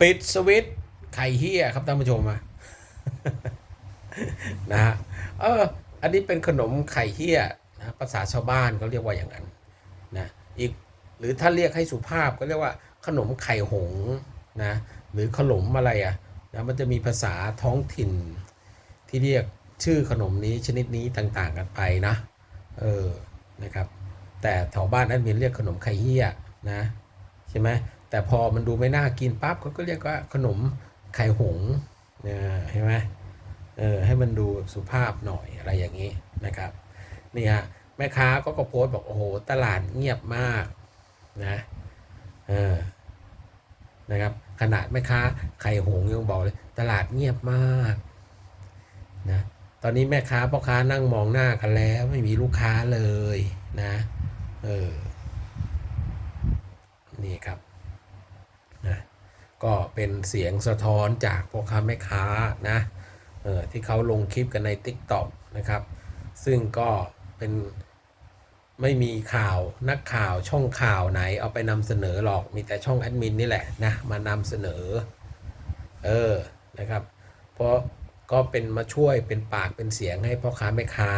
ปิดสวิตไข่เฮียครับท่านผู้ชมอะนะฮะเออ อันนี้เป็นขนมไข่เฮียนะภาษาชาวบ้านเขาเรียกว่าอย่างนั้นนะอีกหรือถ้าเรียกให้สุภาพก็เรียกว่า ขนมไข่หงนะหรือขนมอะไรอะนะมันจะมีภาษาท้องถิ่นที่เรียกชื่อขนมนี้ชนิดนี้ต่างๆกันไปนะเออนะครับ แต่แถวบ้านแอดมินเรียกขนมไข่เฮียนะใช่ไหม แต่พอมันดูไม่น่ากินปั๊บเขาก็เรียกว่าขนมไข่หงนะใช่ไหมเออให้มันดูสุภาพหน่อยอะไรอย่างนี้นะครับนี่ฮะแม่ค้าก็ก็โพสต์บอกโอ้โหตลาดเงียบมากนะเออนะครับขนาดแม่ค้าไข่หงยังบอกเลย ตลาดเงียบมากนะตอนนี้แม่ค้าพ่อค้านั่งมองหน้ากันแล้ว ไม่มีลูกค้าเลยนะเออนี่ครับ ก็เป็นเสียงสะท้อนจากพ่อค้าแม่ค้านะเออที่เขาลงคลิปกันใน t ิ k t o k นะครับ ซึ่งก็เป็นไม่มีข่าวนักข่าวช่องข่าวไหนเอาไปนำเสนอหรอกมีแต่ช่องแอดมินนี่แหละนะมานำเสนอ เออนะครับ เพราะก็เป็นมาช่วยเป็นปากเป็นเสียงให้พ่อค้าแม่ค้า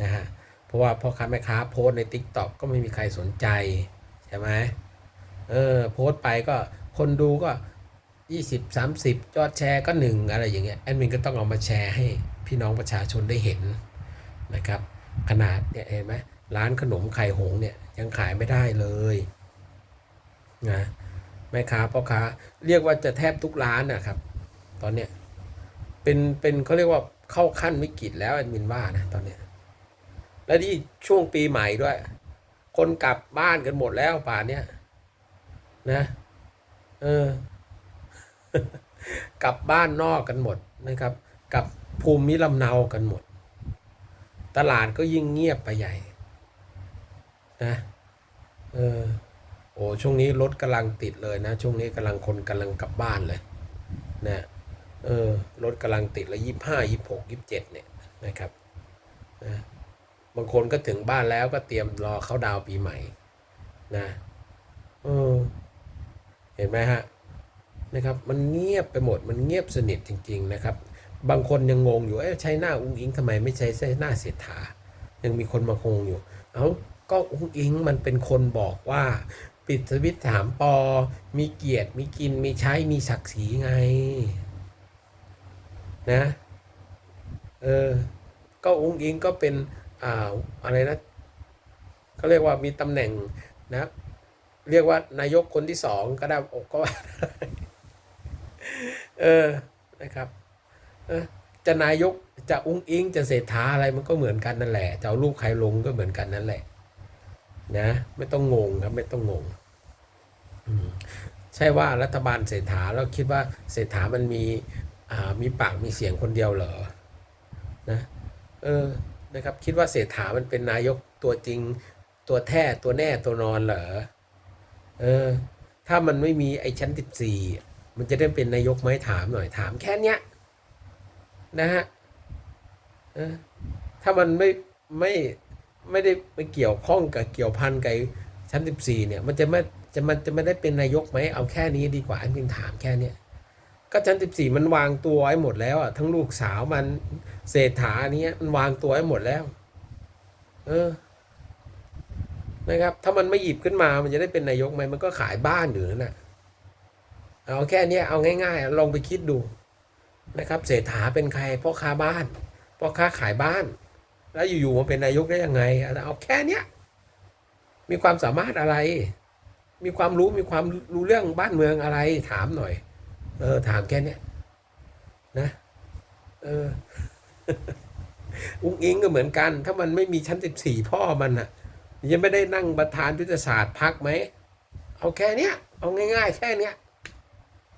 นะฮะเพราะว่าพ่อค้าแม่ค้าโพสใน t ิ k t o k ก็ไม่มีใครสนใจ ใช่ไหมเออโพสต์ไปก็คนดูก็ 20 30ยอดแชร์ก็หนึ่งอะไรอย่างเงี้ยแอดมินก็ต้องเอามาแชร์ให้พี่น้องประชาชนได้เห็นนะครับขนาดเนี่ยเห็นไหมร้านขนมไข่หงเนี่ยยังขายไม่ได้เลยนะแม่ค้าพ่อค้าเรียกว่าจะแทบทุกร้านนะครับ ตอนเนี้ยเป็นเป็นเขาเรียกว่าเข้าขั้นวิกฤตแล้วแอดมินว่านะตอนเนี้ยและที่ช่วงปีใหม่ด้วย คนกลับบ้านกันหมดแล้วป่านเนี้ยนะเออ กลับบ้านนอกกันหมดนะครับกลับภูมิลำเนากันหมด ตลาดก็ยิ่งเงียบไปใหญ่นะเออโอ้ช่วงนี้รถกำลังติดเลยนะ ช่วงนี้กำลังคนกำลังกลับบ้านเลยนะเออรถกำลังติดแล้วยี่ห้ายี่หกยี่เจ็ดเนี่ยนะครับนะบางคนก็ถึงบ้านแล้วก็เตรียมรอเข้าดาวปีใหม่นะเออเห็นไหมฮะ นะครับมันเงียบไปหมดมันเงียบสนิทจริง ๆ นะครับ บางคนยังงงอยู่เอ๊ะใช้หน้าอุ้งอิงทำไมไม่ใช้ใช้หน้าเศรษฐา ยังมีคนมางงอยู่ เอาก็อุ้งอิงมันเป็นคนบอกว่า ปิดสวิตช์ถามปอ มีเกียรติมีกินมีใช้มีศักดิ์ศรีไงนะเออก็อุ้งอิงก็เป็นอ่าอะไรนะเขาเรียกว่ามีตำแหน่งนะ เรียกว่านายกคนที่สองก็ได้อกก็ว่า เออนะครับเออจะนายกจะอุ้งอิงจะเศรษฐาอะไรมันก็เหมือนกันนั่นแหละจะเอาลูกใครลงก็เหมือนกันนั่นแหละนะไม่ต้องงงครับไม่ต้องงงใช่ว่ารัฐบาลเศรษฐาแล้วคิดว่าเศรษฐามันมีมีปากมีเสียงคนเดียวเหรอนะเออนะครับคิดว่าเศรษฐามันเป็นนายกตัวจริงตัวแท้ตัวแน่ตัวนอนเหรอเออถ้ามันไม่มีไอ้ชั้นสิบสี่ มันจะได้เป็นนายกไหมถามหน่อยถามแค่เนี้ยนะฮะถ้ามันไม่ไม่ไม่ได้ไปเกี่ยวข้องกับเกี่ยวพันกับชั้นสิบสี่เนี่ย มันจะไม่จะมันจะไม่ได้เป็นนายกไหมเอาแค่นี้ดีกว่าอันเพียงถามแค่เนี้ยก็ชั้นสิบสี่มันวางตัวไว้หมดแล้วอะทั้งลูกสาวมันเศรษฐาเนี้ยมันวางตัวไว้หมดแล้ว เออนะครับ ถ้ามันไม่หยิบขึ้นมามันจะได้เป็นนายกไหมมันก็ขายบ้านอยู่นั่นแหละ เอาแค่นี้เอาง่ายๆ ลองไปคิดดูนะครับเศรษฐาเป็นใครพ่อค้าบ้านพ่อค้าขายบ้าน แล้วอยู่ๆมาเป็นนายกได้ยังไง เอาแค่เนี้ยมีความสามารถอะไร มีความรู้มีความรู้เรื่องบ้านเมืองอะไร ถามหน่อย เออ ถามแค่เนี้ยนะเอออุ้งอิงก็เหมือนกัน ถ้ามันไม่มีชั้นสิบสี่พ่อมันอะยังไม่ได้นั่งประธานยุทธศาสตร์พักไหม เอาแค่เนี้ย เอาง่าย ๆ แค่เนี้ย